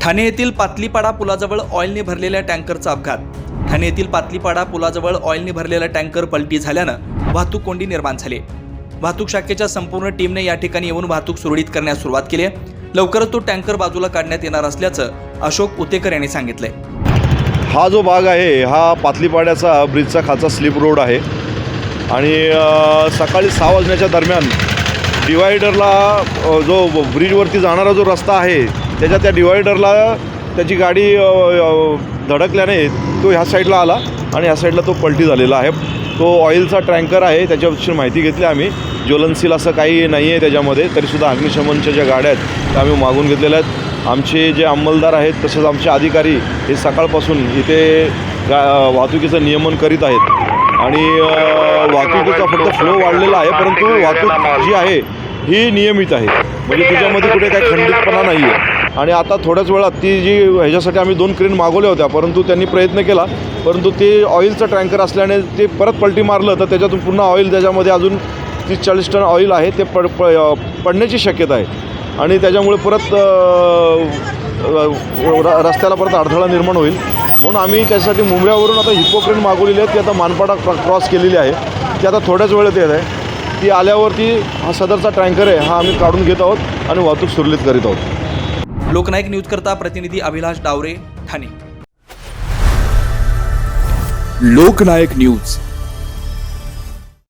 ठाणे येथील पातलीपाडा पुलाजवळ ऑइलने भरलेल्या टँकरचा अपघात. ठाणे येथील पातलीपाडा पुलाजवळ ऑइलने भरलेला टँकर पलटी झाल्यानं वाहतूक कोंडी निर्माण झाली. वाहतूक शाखेच्या संपूर्ण टीमने या ठिकाणी येऊन वाहतूक सुरळीत करण्यास सुरुवात केली आहे. लवकरच तो टँकर बाजूला काढण्यात येणार असल्याचं अशोक उतेकर यांनी सांगितलंय. हा जो भाग आहे हा पातलीपाड्याचा ब्रिजचा खालचा स्लिप रोड आहे. आणि सकाळी सहा वाजण्याच्या दरम्यान डिवायडरला जो ब्रिजवरती जाणारा जो रस्ता आहे त्याच्या त्या डिवायडरला त्याची गाडी धडकल्याने तो ह्या साईडला आला आणि ह्या साईडला तो पलटी झालेला आहे. तो ऑइलचा टँकर आहे त्याच्याविषयी माहिती घेतली आम्ही. ज्वलनशील असं काही नाही आहे त्याच्यामध्ये तरीसुद्धा अग्निशमनच्या ज्या गाड्या आहेत त्या आम्ही मागून घेतलेल्या आहेत. आमचे जे अंमलदार आहेत तसेच आमचे अधिकारी हे सकाळपासून इथे गा वाहतुकीचं नियमन करीत आहेत. आणि वाहतुकीचा फक्त फ्लो वाढलेला आहे परंतु वाहतूक जी आहे ही नियमित आहे. म्हणजे त्याच्यामध्ये कुठे काही खंडितपणा नाही आहे आणि आता थोड्याच वेळात ती जी ह्याच्यासाठी आम्ही दोन क्रेन मागवल्या होत्या परंतु त्यांनी प्रयत्न केला परंतु ते ऑइलचं टँकर असल्याने ते परत पलटी मारलं तर त्याच्यातून पुन्हा ऑइल त्याच्यामध्ये अजून तीस चाळीस टन ऑइल आहे ते पड प पडण्याची शक्यता आहे. आणि त्याच्यामुळे परत र- रस्त्याला परत अडथळा निर्माण होईल. म्हणून आम्ही त्यासाठी मुंबईवरून आता हिपोक्रेन मागवलेली आहे ती आता मानपाडा क्रॉस केलेली आहे. ती आता थोड्याच वेळेत येत आहे. ती आल्यावरती हा सदरचा टँकर आहे हा आम्ही काढून घेत आहोत आणि वाहतूक सुरळीत करीत आहोत. लोकनायक न्यूज करता प्रतिनिधी अभिलाष डावरे ठाणे. लोकनायक न्यूज.